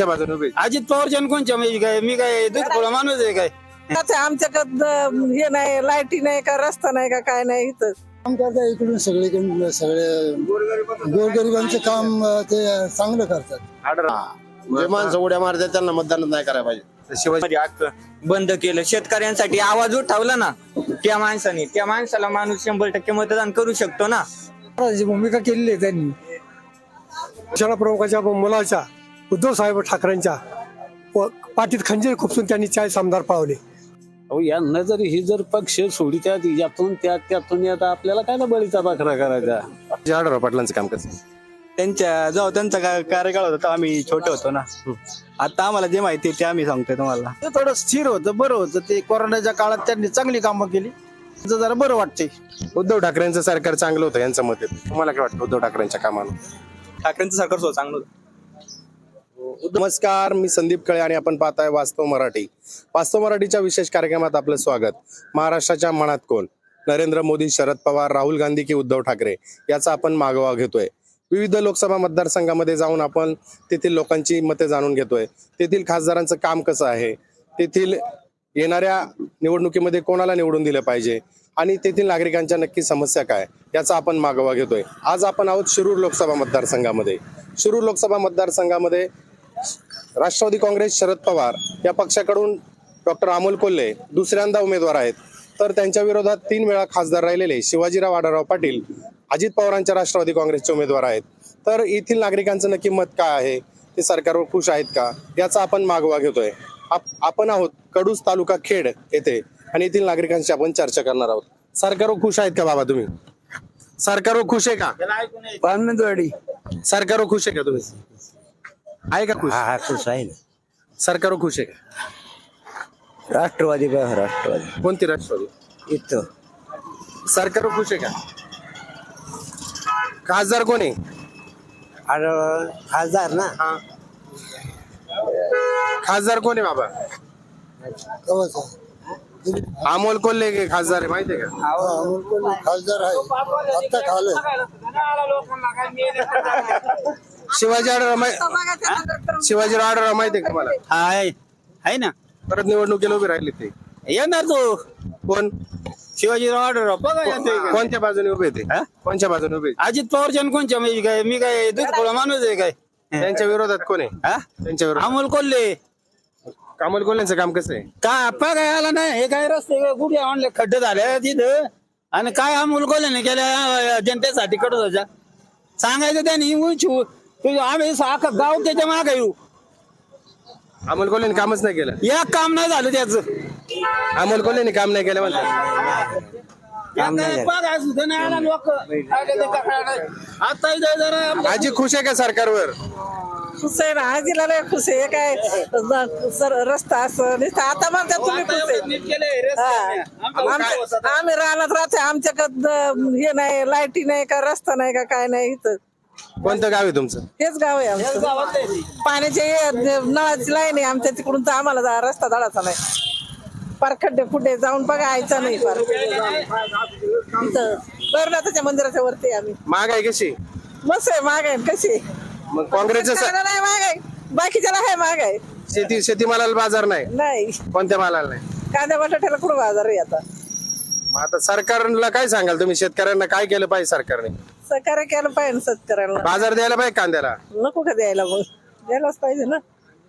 कोणच्या बाजूने उभे? अजित पवारच्या आणि कोणच्या? मी काय मी काय दूध माणूस आहे काय? आता आमच्याकडं हे नाही लाईटी नाही का रस्ता नाही का काय नाही इथं. काम करतात इकडून सगळीकडून सगळे गोरगरिबांचे काम अं, ते चांगलं करतात. जे माणसं उड्या मारतात त्यांना मतदान नाही करायला पाहिजे. शिवाजी हक्क बंद केलं. शेतकऱ्यांसाठी आवाज उठवला ना त्या माणसाने. त्या माणसाला माणूस शंभर टक्के मतदान करू शकतो ना. भूमिका केलेली आहे त्यांनी. शाळा प्रमुखाच्या मुलाच्या? उद्धव साहेब ठाकरेंच्या व पाठीत खंजीर खुपसून त्यांनी चाळीस आमदार पावले. अहो यांना जर ही जर पक्ष सोडित्यात यातून त्यात त्यातून यात आपल्याला काय ना बळीचा बाकरा करायचा? जे आढळराव पाटलांचं काम कसं? त्यांच्या जेव्हा त्यांचा का- कार्यकाळ होता तेव्हा आम्ही छोटे होतो ना. आता आम्हाला जे माहिती आहे ते आम्ही सांगतोय तुम्हाला. ते थोडं स्थिर होतं बरं होतं. ते कोरोनाच्या काळात त्यांनी चांगली कामं केली. त्याचं जरा बरं वाटतंय. उद्धव ठाकरेंचं सरकार चांगलं होतं यांचं मत आहे. तुम्हाला काय वाटतं उद्धव ठाकरेंच्या कामानं? ठाकरेंचं सरकार सुद्धा चांगलं होतं. नमस्कार मी संदीप कळे आणि आपण पाहताय वास्तव मराठी. वास्तव मराठीच्या विशेष कार्यक्रमात आपलं स्वागत. महाराष्ट्राच्या मनात कोण? नरेंद्र मोदी शरद पवार राहुल गांधी की उद्धव ठाकरे? याचा आपण मागोवा घेतोय. विविध लोकसभा मतदारसंघामध्ये जाऊन आपण तेथील लोकांची मते जाणून घेतोय. तेथील खासदारांचं काम कसं आहे? तेथील येणाऱ्या निवडणुकीमध्ये कोणाला निवडून दिलं पाहिजे? आणि तेथील नागरिकांच्या नक्की समस्या काय? याचा आपण मागोवा घेतोय. आज आपण आहोत शिरूर लोकसभा मतदारसंघामध्ये. शिरूर लोकसभा मतदारसंघामध्ये राष्ट्रवादी काँग्रेस शरद पवार या पक्षाकडून डॉक्टर अमोल कोल्हे दुसऱ्यांदा उमेदवार आहेत. तर त्यांच्या विरोधात तीन वेळा खासदार राहिलेले शिवाजीराव आढळराव पाटील अजित पवारांच्या राष्ट्रवादी काँग्रेसचे उमेदवार आहेत. तर येथील नागरिकांचं नक्की मत काय आहे? ते सरकारवर खुश आहेत का? याचा आपण मागोवा घेतोय. आप- आपण आहोत कडूस तालुका खेड येथे आणि येथील नागरिकांशी आपण चर्चा करणार आहोत. सरकारवर खुश आहेत का बाबा तुम्ही? सरकारवर खुश आहे का? पानंदवाडी सरकारवर खुश आहे का तुम्ही? आहे का खुश? हा खुश आहे ना. सरकारवर खुश आहे का? राष्ट्रवादी बघ राष्ट्रवादी. कोणती राष्ट्रवादी? इथं. सरकारवर खुश आहे का? खासदार कोण आहे? खासदार ना. हा. खासदार कोण आहे बाबा? अमोल कोल्हे के खासदार आहे माहितीये का? अमोल कोल्हे खासदार आहे. आता खालं शिवाजी आढळराव माहि- शिवाजीराव आढळराव माहितीये का तुम्हाला? हाय. आहे ना? परत निवडणुकीला उभे राहिले ते. येणार तो. कोण? शिवाजीराव आढळराव बघा येतोय का? कोणत्या बाजूने उभे ते? हा? कोणत्या बाजूने उभे? अजित पवारच्या आणि कोणच्या? मी काय मी काय दूध खोळा माणूस आहे काय? त्यांच्या विरोधात कोण आहे? हा? त्यांच्या विरोधात. अमोल कोल्हे. अमोल कोल्हेंचं काम कसं आहे? काय आप्पा काय आला नाही? हे काय रस्ते कुठे आणले? खड्डे झाले तिथं आणि काय अमोल कोल्हेने केल्या? जनतेसाठी कडत होत्या सांगायचं त्यांनी उंची तुझं आम्ही अख्खा गाव त्याच्यामागे येऊ. अमोल कोल्हेने कामच नाही केलं. एक काम नाही झालं त्याच. अमोल कोल्हेने काम नाही केलं म्हणतात आता इथं जरा आजी खुश आहे का सरकारवर? खुश आहे ना आजीला लय खुश आहे. हे काय ज- सर रस्ता असं नुसतं आता म्हणतात तुम्ही खुश आहे. हा. आम्ही राहणार राहते आमच्याकडं हे नाही लाईटी नाही का रस्ता नाही का काय नाही इथं. कोणतं गाव आहे तुमचं? हेच गाव आहे आमचं. पाण्याचे नळाची लाईन आहे आमच्या तिकडून तर आम्हाला जा रस्ता धडाचा नाही. पार खड्डे फुड्डे जाऊन बघायचा नाही फार. इथं भैरवनाथाच्या मंदिराच्या वरती आहे आम्ही. महागाई कशी? मस्त आहे महाग आहे कशी? मग काँग्रेसचं स- शेतकऱ्याला नाही महाग आहे. बाकीच्याला आहे महाग आहे. शेती शेतीमालाला बाजार नाही. नाही. कोणत्या मालाला नाही? कांद्या बटाट्याला कुठं बाजार आहे आता? मग आता सरकारला काय सांगाल तुम्ही? शेतकऱ्यांना काय केलं पाहिजे सरकारने? सहकार्य केलं पाहिजे शेतकऱ्यांना. बाजार द्यायला पाहिजे कांद्याला? नको का द्यायला मग? द्यायलाच पाहिजे ना.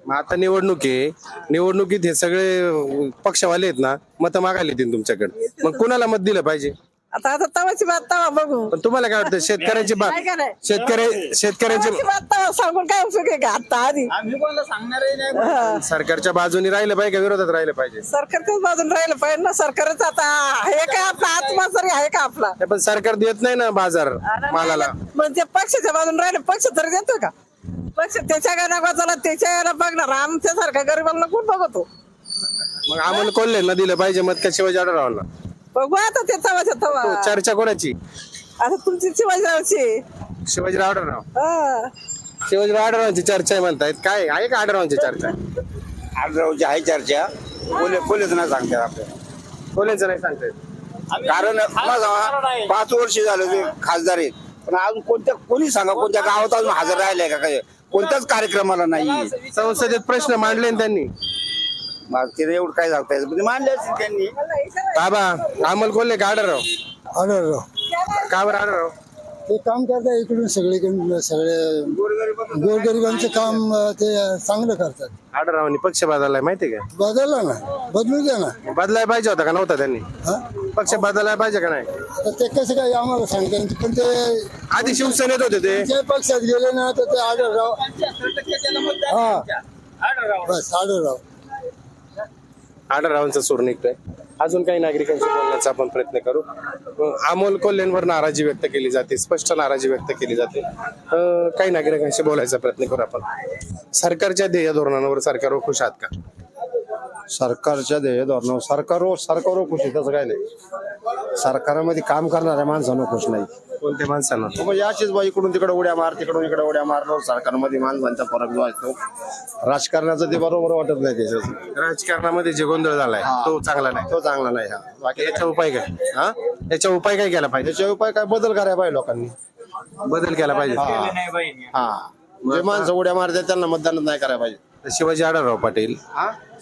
मग आता निवडणूक आहे. निवडणुकीत हे सगळे पक्षवाले आहेत ना मत मागायला येतील तुमच्याकडे. मग कुणाला मत दिलं पाहिजे? आता आता तवाची बात तवा बघू. पण तुम्हाला काय वाटतं शेतकऱ्यांची काय कराय? शेतकरी शेतकऱ्यांची बात तवा सांगून काय उपयोग आहे का आता आधी? आम्ही कोणाला सांगणारही नाही हा. सरकारच्या बाजूने राहिलं पाहिजे का विरोधात राहिलं पाहिजे? सरकारच्याच बाजून राहिलं पाहिजे ना सरकारच आता आहे का आपला? आत्मा तरी आहे का आपला? नाही, पण सरकार देत नाही ना बाजार मालाला. म्हणजे पक्षाच्या बाजून राहिले पक्ष तरी देतोय का? पक्ष त्याच्या गाण्या वाचायला त्याच्या याला बघणार. आमच्या सारख्या गरीबांना कोण बघतो? मग अमोल कोल्हे ना दिलं पाहिजे मत का शिवाजी आढळरावांना? बघू आता ते तवाच्या तवा. चर्चा कोणाची आता तुमची शिवाजीरावची. शिवाजीराव आढळराव हा. शिवाजीराव आढळरावांची चर्चा आहे म्हणतायत. काय आहे का आढळरावांची चर्चा? आढळरावची आहे चर्चा. कोले कोलेच नाही सांगतात आपल्याला. कोल्हेचं नाही सांगतायत. कारण माझा पाच वर्ष झालं ते खासदार आहेत. पण अजून कोणत्या कोणी सांगा कोणत्या गावात अजून हजर राहिलाय का काय? कोणत्याच कार्यक्रमाला नाही. संसदेत प्रश्न मांडले ना त्यांनी. तिने एवढं काय सांगता येतं म्हणजे मांडले असतील त्यांनी. बाबा अमोल कोल्हे का आढळराव? आढळराव. का बरं आढळराव? ते काम करतात इकडून सगळीकडून सगळे गोरगरिबांचं काम अं, ते चांगलं करतात. आढळरावांनी पक्ष बदललाय माहितीये का? बदलला ना. बदलू द्या ना. बदलाय पाहिजे होता का नव्हता त्यांनी? हा? पक्ष बदलाय पाहिजे का नाही? आता ते कसं काय आम्हाला सांगता येईल. पण ते आधी शिवसेनेत होते ते. जे पक्षात गेले ना तर ते आढळराव हा. बस आढळराव. आढळरावांचा सूर निघतोय. अजून काही नागरिकांशी बोलण्याचा आपण प्रयत्न करू. अमोल कोल्हेंवर नाराजी व्यक्त केली जाते स्पष्ट नाराजी व्यक्त केली जाते. काही नागरिकांशी बोलायचा प्रयत्न करू आपण. सरकारच्या ध्येय धोरणांवर सरकारवर खुश आहात का? सरकारच्या ध्येय धोरणावर सरकारवर सरकारवर खुश आहे तसं काय नाही. सरकारामध्ये काम करणाऱ्या माणसांना खुश नाही. कोणत्या माणसांना म्हणजे अशीच बा इकडून तिकडे उड्या मार तिकडून इकडे उड्या मारलो सरकारमध्ये माणसांचा फरक जो असतो राजकारणाचं ते बरोबर वाटत नाही त्याच्यात. राजकारणामध्ये जे गोंधळ झालाय तो चांगला नाही. तो चांगला नाही हा. बाकी याचा उपाय काय? हा? याचा उपाय काय केला पाहिजे? त्याच्या उपाय काय? बदल करायला पाहिजे लोकांनी. बदल केला पाहिजे. हा. जे माणसं उड्या मारतात त्यांना मतदान नाही करायला पाहिजे. शिवाजी आढळराव पाटील.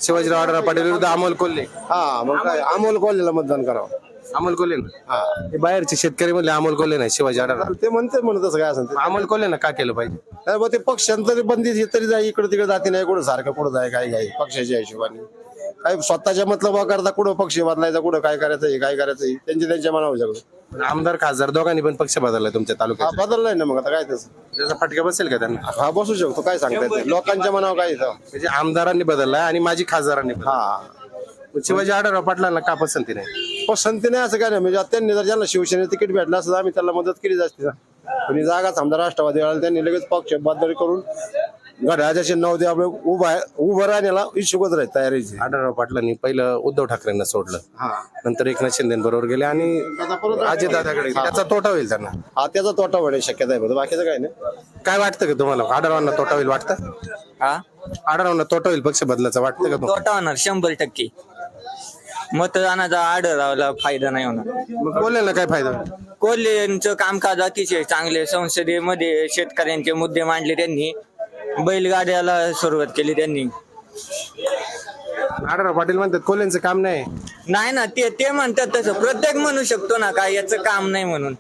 शिवाजीराव आढळराव पाटील विरुद्ध अमोल कोल्हे. हा मग काय? अमोल कोल्हेला मतदान करावं. अमोल कोल्हे ना? हे. बाहेरचे शेतकरी मधले अमोल कोल्हे नाही शिवाजी आढळराव. ते म्हणते म्हणत तसं काय असेल ते. अमोल कोल्हे ना का केलं पाहिजे? अरे बा ते पक्षांतरी बंदी तरी जाई इकडे तिकडे जाते नाही कुठं सारखं कुठं जाय काय काय पक्षाच्या हिशोबाने. काय स्वतःच्या मतलबा करता कुठं पक्ष बदलायचा कुठं काय करायचं हे काय करायचं हे त्यांच्या त्यांच्या मनावर सगळं पण आमदार खासदार दोघांनी पण पक्ष बदललाय तुमच्या हा तालुक्यात. बदललाय ना मग आता काय तसं त्याचा फटका बसेल का त्यांना? हा बसू शकतो. काय सांगता येतं लोकांच्या मनावर काय येतं? म्हणजे आमदारांनी बदललाय आणि माझी खासदारांनी बदललाय. हा. पण शिवाजी आढळराव पाटलांना का पसंती नाही? पसंती नाही असं काय नाही. म्हणजे आता त्यांनी जर ज्यांना शिवसेने तिकीट भेटलं असतं तर आम्ही त्याला मदत केली असती ना. कोणी जागा समजा राष्ट्रवादी आला त्यांनी लगेच पक्ष बदल करून घड्याच्या चिन्हावरती आपलं उभा उभं राहण्याला इच्छुकच राहील तयारीची. आढळराव पाटलांनी पहिलं उद्धव ठाकरेंना सोडलं. नंतर एकनाथ शिंदे बरोबर गेले आणि अजित दादाकडे त्याचा तोटा होईल त्यांना. हा त्याचा तोटा होण्याची शक्यता आहे. बघ बाकीचं काय नाही? काय वाटतं का तुम्हाला? आढळरावांना तोटा होईल वाटतं? हा? आढळरावांना तोटा होईल पक्ष बदलाचं वाटतं का तुम्हाला? तोटा होणार शंभर टक्के. मतदानाचा आढळावला फायदा नाही होणार. मग बोलले काय फायदा होईल? कोल्हेंचं कामकाज अतिशय चांगले संसदेमध्ये शेतकऱ्यांचे मुद्दे मांडले त्यांनी. बैलगाड्याला सुरुवात केली त्यांनी. आढळराव पाटील म्हणतात कोल्हेंचं काम नाही. नाही ना ते ते म्हणतात तसं. प्रत्येक म्हणू शकतो ना काय याचं काम नाही म्हणून.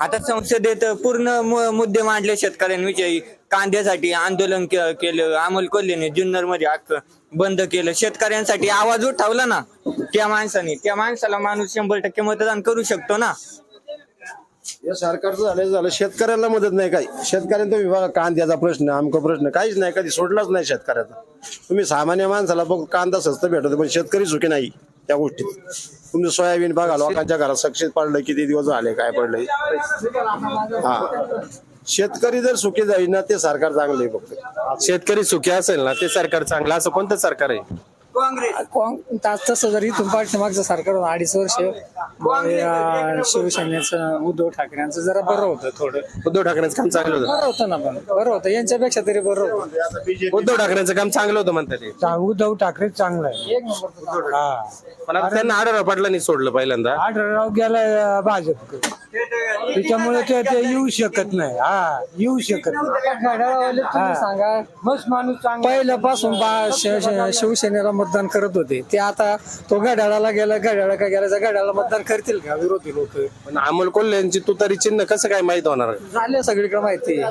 आता संसदेत पूर्ण मु- मुद्दे मांडले शेतकऱ्यांविषयी कांद्यासाठी आंदोलन के- केलं अमोल कोल्हेने जुन्नरमध्ये अख्खं बंद केलं. शेतकऱ्यांसाठी आवाज उठवला ना त्या माणसाने. त्या माणसाला माणूस शंभर टक्के मतदान करू शकतो ना. या सरकारचं झालं झालं. शेतकऱ्याला मदत नाही काही. शेतकऱ्यांचा विभाग कांद्याचा प्रश्न आमका प्रश्न काहीच नाही. कधी सोडलाच नाही शेतकऱ्याचा. तुम्ही सामान्य माणसाला बघ कांदा स्वस्त भेटतो पण शेतकरी सुखी नाही त्या गोष्टीत. तुमचं सोयाबीन बघा लोकांच्या घरात सक्सेस पडलं किती दिवस झाले काय पडलंय. हा. शेतकरी जर सुखी जाईल ना ते सरकार चांगलं आहे फक्त. शेतकरी सुखी असेल ना ते सरकार चांगलं असं कोणतं सरकार आहे? ता- तसं जर इथून पाठीमागचं सरकार अडीच वर्ष शिवसेनेचं उद्धव ठाकरेंचं जरा बरं होतं थोडं. उद्धव ठाकरेंचं काम चांगलं होतं. बरं होतं ना पण बरं होतं. यांच्यापेक्षा तरी बरं होतं. उद्धव ठाकरेंचं काम चांगलं होतं म्हणतात ते. उद्धव ठाकरे चांगला आहे. हा. पण आता त्यांना आढळराव पाटलांनी सोडलं पहिल्यांदा. आढळराव गेलाय भाजप त्याच्यामुळे ते ते येऊ शकत नाही. हा येऊ शकत नाही. सांगा मस्त माणूस चांगला पहिल्यापासून बा- शि- शि- शिवसेनेला मतदान करत होते. ते आता तो घड्याळाला गेला घड्याळा का गेला घड्याळाला मतदान करतील का? विरोधी लोक. पण अमोल कोल्हे यांची तुतारी चिन्ह कसं काय माहीत होणार? झाले सगळीकडे माहिती.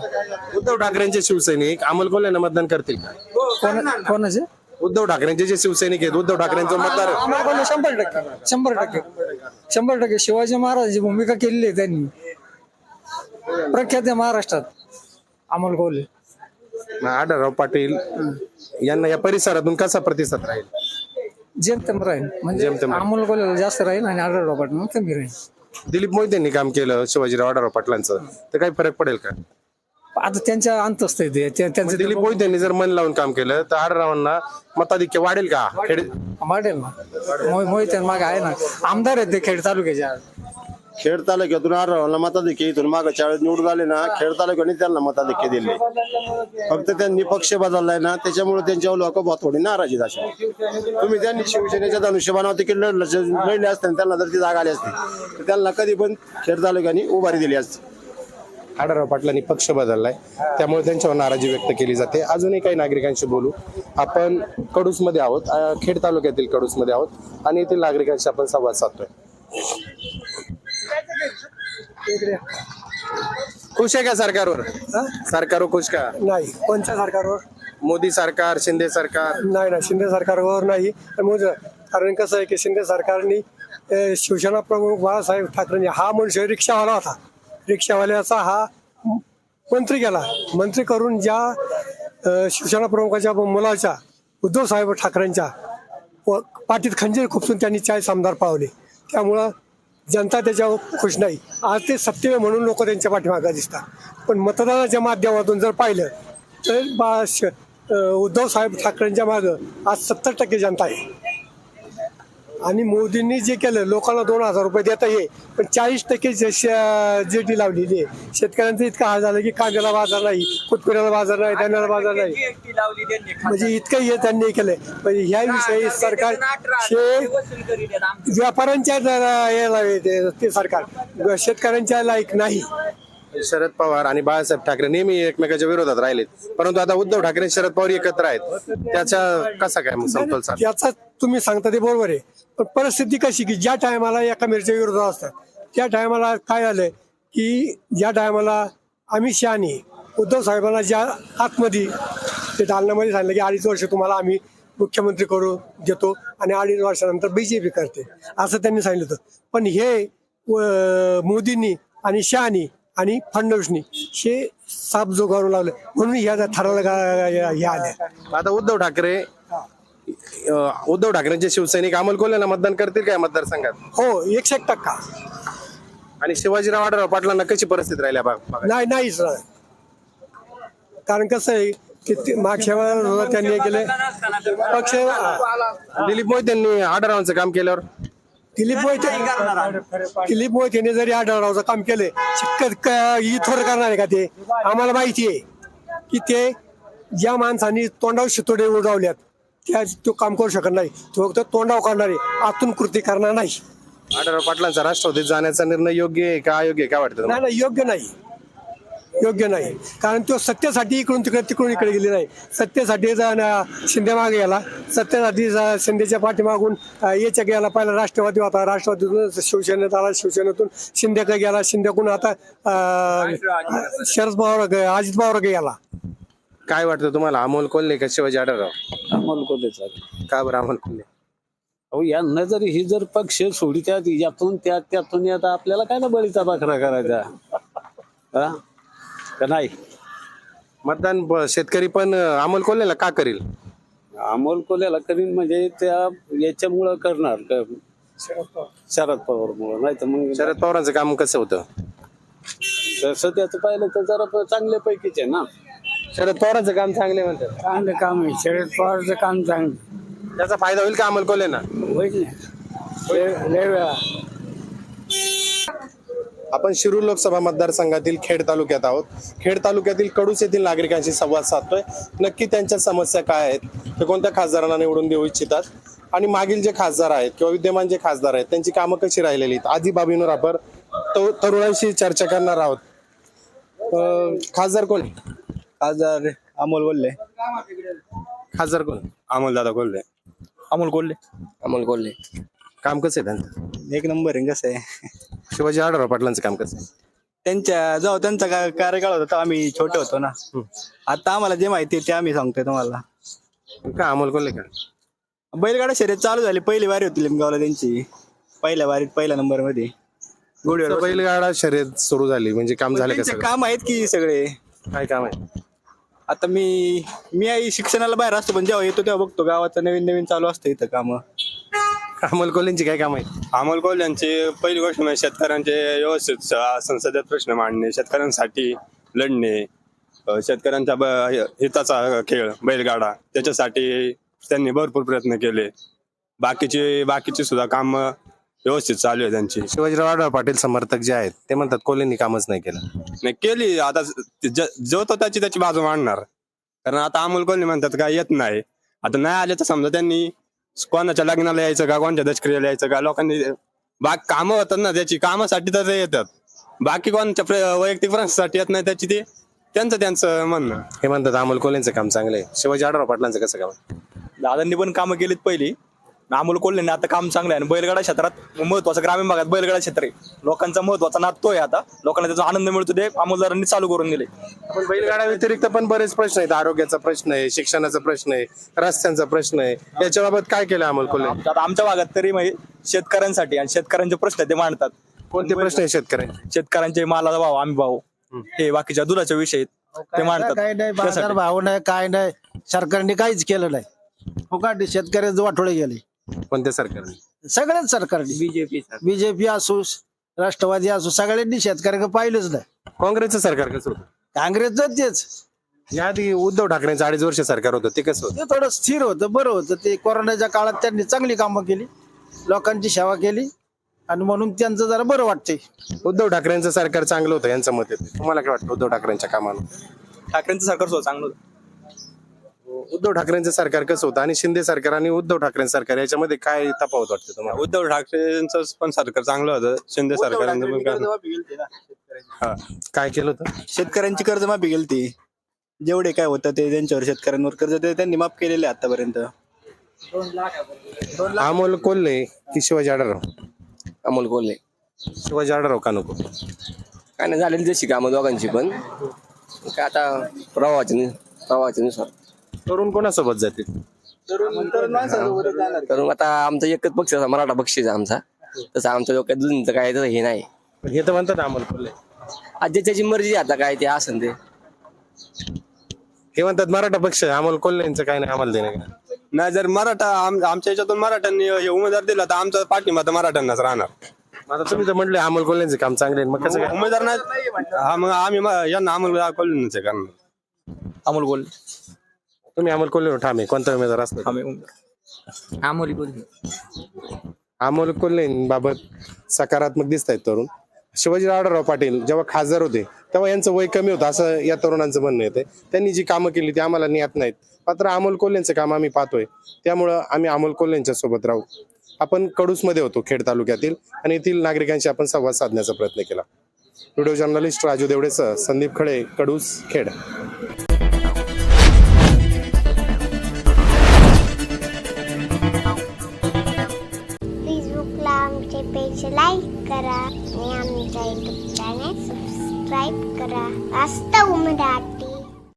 उद्धव ठाकरेंचे शिवसैनिक अमोल कोल्हेंना मतदान करतील का? कोण कोणाचे? उद्धव ठाकरेंचे जे शिवसैनिक आहेत उद्धव ठाकरेंचं मतदार आम्हाला शंभर टक्के. शंभर टक्के. शंभर टक्के शिवाजी महाराजांची भूमिका केलेली आहे त्यांनी. प्रख्यात आहे महाराष्ट्रात. अमोल कोल्हे. आढळराव पाटील यांना या परिसरातून कसा प्रतिसाद राहील? जेमतेम राहील. म्हणजे जेमतेम राहील. अमोल कोल्हेला जास्त राहील आणि आढळराव पाटील कमी राहील. दिलीप मोहितेंनी काम केलं शिवाजीराव आढळराव पाटलांचं. तर काही फरक पडेल का? आता त्यांच्या अंतस्त ते. त्या- त्यांचं दिलीप मोहितेंनी जर मन लावून काम केलं तर आढळरावांना मताधिक्य वाढेल का? खेड वाढेल ना. मोह- मोहिते मागे आहे ना. आमदार आहेत ते खेड तालुक्याच्या खेड तालुक्यातून आढळला मताधिक्य इथून मागे चाळीस निवडून आले ना खेड तालुक्याने त्यांना मताधिक्य दिले. फक्त त्यांनी पक्ष बदललाय ना त्याच्यामुळे त्यांच्यावर लोक बहुत थोडी नाराजी अशा. तुम्ही त्यांनी शिवसेनेच्या धनुष्यबाणावर तिकीट लढलं लढले असते त्यांना जर ती जागा आली असती तर त्यांना कधी पण खेड तालुक्याने उभारी दिली असती. आढळराव पाटलांनी पक्ष बदललाय. त्यामुळे त्यांच्यावर नाराजी व्यक्त केली जाते. अजूनही काही नागरिकांशी बोलू. आपण कडूसमध्ये आहोत. खेड तालुक्यातील कडूसमध्ये आहोत. आणि येथील नागरिकांशी आपण संवाद साधतोय. खुश आहे का सरकारवर? सरकारवर खुश का? नाही. कोणत्या सरकारवर? मोदी सरकार शिंदे सरकार? नाही ना शिंदे सरकारवर नाही. कारण कसं आहे की शिंदे सरकारनी शिवसेना प्रमुख बाळासाहेब ठाकरेंनी हा मनुष्य रिक्षावाला होता. रिक्षावाल्याचा हा मंत्री केला. मंत्री करून ज्या शिवसेना प्रमुखाच्या मुलाच्या उद्धव साहेब ठाकरेंच्या व पाठीत खंजीर खुपसून त्यांनी चाळीस आमदार पावले. त्यामुळं जनता त्याच्यावर खुश नाही. आज ते सत्य म्हणून लोक त्यांच्या पाठीमागं दिसतात. पण मतदानाच्या माध्यमातून जर पाहिलं तर बा श- उद्धव साहेब ठाकरेंच्या मागं आज सत्तर टक्के जनता आहे. आणि मोदींनी जे केलं लोकांना दोन हजार रुपये देता ये पण चाळीस टक्के जे डी लावलेली आहे. शेतकऱ्यांचं इतका हाल झालं की कांद्याला बाजार नाही कुटकुऱ्याला बाजार नाही धान्याला बाजार नाही. म्हणजे इतकं हे त्यांनी केलंय. म्हणजे ह्या विषयी सरकार हे. व्यापाऱ्यांच्या ते सरकार. शेतकऱ्यांच्या लायक नाही. शरद पवार आणि बाळासाहेब ठाकरे नेहमी एकमेकाच्या विरोधात राहिलेत. परंतु आता उद्धव ठाकरे आणि शरद पवार एकत्र आहेत. त्याचा कसा काय मग समतोल साध याचा तुम्ही सांगता ते बरोबर आहे. पण परिस्थिती कशी की ज्या टायमाला एका मिरच्या विरोधात असतात त्या टायमाला काय झालंय की ज्या टायमाला अमित शहानी उद्धव साहेबांना ज्या आतमध्ये ते दालनामध्ये सांगितलं की अडीच वर्ष तुम्हाला आम्ही मुख्यमंत्री करू देतो आणि अडीच वर्षानंतर बीजेपी करते. असं त्यांनी सांगितलं होतं. पण हे मोदींनी आणि शहानी आणि फडणवीसनी हे साप जोगावून लावलं. म्हणून ह्या ठराला हे आल्या. आता उद्धव ठाकरे अं, उद्धव ठाकरेंचे शिवसैनिक अमोल कोल्हेला मतदान करतील काय मतदारसंघात? हो एकशे एक टक्का. आणि शिवाजीराव आढळराव पाटलांना कशी परिस्थिती राहिल्या. नाही नाहीच नाही कारण कसं आहे की ते मागच्या वेळेला त्यांनी हे केले पक्ष दिलीप मोहितेंनी आढळरावांचं काम केल्यावर? दिलीप मोहिते दिलीप मोहितेने जरी आढळरावचं काम केले शिक्कत इथवर करणार आहे का ते? आम्हाला माहिती आहे की ते ज्या माणसांनी तोंडावर शितोडे उडवल्यात त्या तो काम करू शकत नाही. तो फक्त तोंडावर करणार आहे आतून कृती करणार नाही. आढळराव पाटलांचा राष्ट्रवादीत जाण्याचा निर्णय योग्य आहे का? अयोग्य आहे काय वाटतं तुम्हाला? नाही नाही योग्य नाही. योग्य नाही. कारण तो सत्तेसाठी इकडून तिकडे तिकडून इकडे गेली नाही सत्तेसाठी जा- शिंदे मागे गेला सत्तेसाठी शिंदेच्या पाठीमागून याच्या गेला पहिला राष्ट्रवादी होता. राष्ट्रवादीतून शिवसेनेत आला शिवसेनेतून शिंदेकडे गेला. शिंदेकडून आता शरद पवार अजित पवार गेला. काय वाटतं तुम्हाला? अमोल कोल्हे का शिवाजी आढळराव? अमोल कोल्हेचा का बरं अमोल कोल्हे? अहो यांना जरी ही जर पक्ष सोडित्यात यातून त्या त्यातून आता आपल्याला काय ना बळीचा बकरा करायचा? हा? का नाही? मतदान ब- शेतकरी पण अं, अमोल कोल्हेला का करील? अमोल कोल्ह्याला करीन म्हणजे त्या याच्यामुळं करणार का- शरद पवार. मुळे नाही तर मग शरद पवारांचं काम कसं होतं? तसं त्याचं पाहिलं तर जरा चांगल्या पैकीच आहे ना. शरद पवारांचं काम चांगले म्हणतात. चांगलं काम आहे. शरद पवारचं काम चांगलं. त्याचा फायदा होईल का अमोल कोल्हेना? होईल ना. लय वेळा. आपण शिरूर लोकसभा मतदारसंघातील खेड तालुक्यात आहोत. खेड तालुक्यातील कडूस येथील नागरिकांशी संवाद साधतोय. नक्की त्यांच्या समस्या काय आहेत? ते कोणत्या खासदारांना निवडून देऊ इच्छितात? आणि मागील जे खासदार आहेत किंवा विद्यमान जे खासदार आहेत त्यांची कामं कशी राहिलेली आहेत? आदी बाबींवर आपण तो- तरुणांशी चर्चा करणार आहोत. खासदार कोण खासदार अमोल बोलले खासदार कोण अमोल दादा कोल्हे अमोल कोल्हे अमोल कोल्हे काम कसं आहे त्यांचं? एक नंबर आहे कसं आहे? शिवाजी आढळराव पाटलांचं काम कसं आहे? त्यांच्या जेव्हा त्यांचा का- कार्यकाळ होता तेव्हा आम्ही छोटे होतो ना. आता आम्हाला जे माहिती आहे ते आम्ही सांगतोय तुम्हाला. का अमोल कोल्हे का? बैलगाडा शर्यत चालू झाली पहिली वारी होती लिमगावला त्यांची. पहिल्या वारीत पहिल्या नंबरमध्ये तर बैलगाडा शर्यत सुरू झाली म्हणजे काम झालं त्यांचे कसं काम आहेत की सगळे. काय काम आहे? आता मी मी आई शिक्षणाला बाहेर असतो पण जेव्हा येतो तेव्हा बघतो गावाचं नवीन नवीन चालू असतं इथं काम. अमोल कोल्हेंची काय काम आहे अमोल कोल्ह्यांची पहिली गोष्ट म्हणजे शेतकऱ्यांचे व्यवस्थित स- संसदेत प्रश्न मांडणे शेतकऱ्यांसाठी लढणे अ, शेतकऱ्यांच्या ब- हिताचा खेळ बैलगाडा त्याच्यासाठी त्यांनी भरपूर प्रयत्न केले. बाकीचे बाकीचे सुद्धा काम व्यवस्थित चालू आहे त्यांची. शिवाजीराव आढळराव पाटील समर्थक जे आहेत ते म्हणतात कोल्हेंनी कामच नाही केलं. नाही केली. आता ज- जो तो त्याची त्याची बाजू मांडणार. कारण आता अमोल कोल्हे म्हणतात काय येत नाही. आता नाही आले तर समजा त्यांनी कोणाच्या लग्नाला यायचं का कोणाच्या दशक्रियाला यायचं का लोकांनी बाग कामं होतात ना त्याची कामासाठी तर ते येतात. बाकी कोणत्या प्र- वैयक्तिक प्रश्नासाठी येत नाही त्याची ते त्यांचं त्यांचं म्हणणं. हे म्हणतात अमोल कोल्हेंचं काम चांगलं आहे. शिवाजी आढळराव पाटलांचं कसं काम आहे? दादांनी पण कामं केलीत पहिली. अमोल कोल्हेने आता काम चांगलं आहे आणि बैलगाडा क्षेत्रात महत्वाचं ग्रामीण भागात बैलगाडा क्षेत्र आहे. लोकांचा महत्त्वाचा नाद तो आहे आता. लोकांना त्याचा आनंद मिळतो ते अमोलदारांनी चालू करून दिले पण बैलगाड्या व्यतिरिक्त पण बरेच प्रश्न आहेत. आरोग्याचा प्रश्न आहे शिक्षणाचा प्रश्न आहे रस्त्यांचा प्रश्न आहे. याच्याबाबत काय केलं अमोल कोल्हे? आता आमच्या भागात तरी म्हणजे शेतकऱ्यांसाठी आणि शेतकऱ्यांचे प्रश्न ते मांडतात. कोणते प्रश्न आहे शेतकऱ्यांचे? शेतकऱ्यांचे मालाचा भाव आम्ही भाव हे बाकीच्या दुधाच्या विषय ते मांडतात. काय नाही बाजार. भाव नाही काय नाही. सरकारने काहीच केलं नाही. फुकाट शेतकऱ्याचे वाटोळे गेले कोणत्या सरकारने? सगळ्याच सरकारने. बीजेपी बीजेपी असो राष्ट्रवादी असो सगळ्यांनी शेतकऱ्याकडे पाहिलंच नाही. काँग्रेसचं सरकार कसं होतं? काँग्रेसचं तेच. याआधी उद्धव ठाकरेंचं अडीच वर्ष सरकार होतं ते कसं होतं? ते थोडं स्थिर होतं बरं होतं. ते कोरोनाच्या काळात त्यांनी चांगली कामं केली लोकांची सेवा केली आणि म्हणून त्यांचं जरा बरं वाटतंय. उद्धव ठाकरेंचं सरकार चांगलं होतं यांचं मत तुम्हाला काय वाटतं उद्धव ठाकरेंच्या कामानं? ठाकरेंचं सरकार सुद्धा चांगलं होतं. उद्धव ठाकरेंचं सरकार कसं होतं? आणि शिंदे सरकार आणि उद्धव ठाकरे सरकार याच्यामध्ये काय तफावत वाटतं तुम्हाला? उद्धव ठाकरेंचं पण सरकार चांगलं होतं. शिंदे सरकारांचं पण काय- हा. काय केलं होतं? शेतकऱ्यांची कर्जमाफी गेली ती जेवढे काय होतं ते त्यांच्यावर शेतकऱ्यांवर कर्ज ते त्यांनी माफ केलेले आहे आतापर्यंत अमोल कोल्हे की शिवाजी आढळराव अमोल कोल्हे. शिवाजी आढळराव का नको? काय नाही झालेली जशी कामं दोघांची पण. काय आता प्रवाहाच्या प्रवाहाच्या नुसार. तरुण कोणासोबत जातील? तर आता आमचा एकच पक्ष आहे, मराठा पक्ष आहे आमचा. तसं आमच्या डोक्यात दुसरीचं काय तसं हे नाही. पण हे तर म्हणतात अमोल कोल्हे आज ज्याची मर्जी आहे आता काय ते असन ते. हे म्हणतात मराठा पक्ष आहे, अमोल कोल्हेंचं काय नाही आम्हाला देणं घेणं. नाही जर मराठा आम- आमच्या याच्यातून मराठ्यांनी हे उमेदवार दिला तर आमचा पाठिंबा तर मराठ्यांनाच राहणार. आता तुम्ही तर म्हणले अमोल कोल्हेंचं काम चांगले आहे, मग कसं काय? उमेदवार नाही हा मग आम्ही म- यांना अमोल कोल्हेंच करणार. अमोल कोल्हे. तुम्ही अमोल कोल्हे ठामे कोणता उमेदवार असतो? आम्ही. अमोल कोल्हे. अमोल कोल्हेंबाबत सकारात्मक दिसत आहेत तरुण. शिवाजी आढळराव पाटील जेव्हा खासदार होते तेव्हा यांचं वय कमी होतं असं या तरुणांचं म्हणणं येते त्यांनी जी कामं केली ती आम्हाला नियत नाहीत. मात्र अमोल कोल्हेंचं काम आम्ही पाहतोय. त्यामुळं आम्ही अमोल कोल्हेंच्या सोबत राहू. आपण कडूसमध्ये होतो खेड तालुक्यातील आणि येथील नागरिकांशी आपण संवाद साधण्याचा प्रयत्न केला. व्हिडिओ जर्नलिस्ट राजू देवडेसह संदीप खळे कडूस खेड. सबस्क्राईब करा. वास्तव मराठी